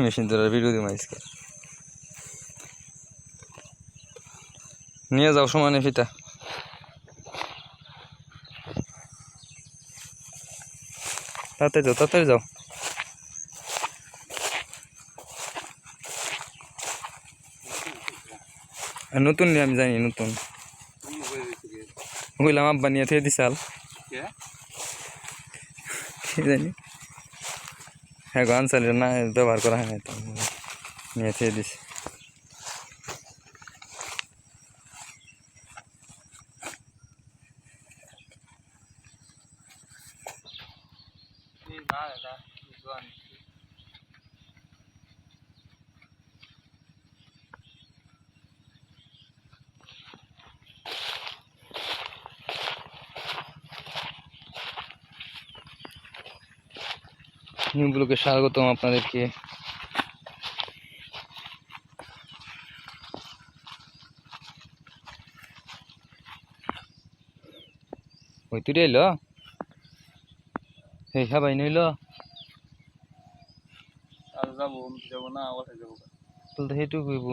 Machine তোর video আজকে। নিয়ে যাও সমানে ফিতা তাড়াতাড়ি যাও তাড়াতাড়ি যাও। নতুন নিয়ে আমি জানি নতুন। বললাম আব্বা নিয়ে থেকে দিছাল কি জানি। হ্যাঁ গান চালিয়ে না ব্যবহার করা হয় না তো দিস থেকে নিউ ব্লকে স্বাগতম আপনাদেরকে। ওই তুই এলো এই হ্যাঁ ভাই নইল। আর যাব যাব না কোথায় যাব। তাহলে তো সেইটুকু কইব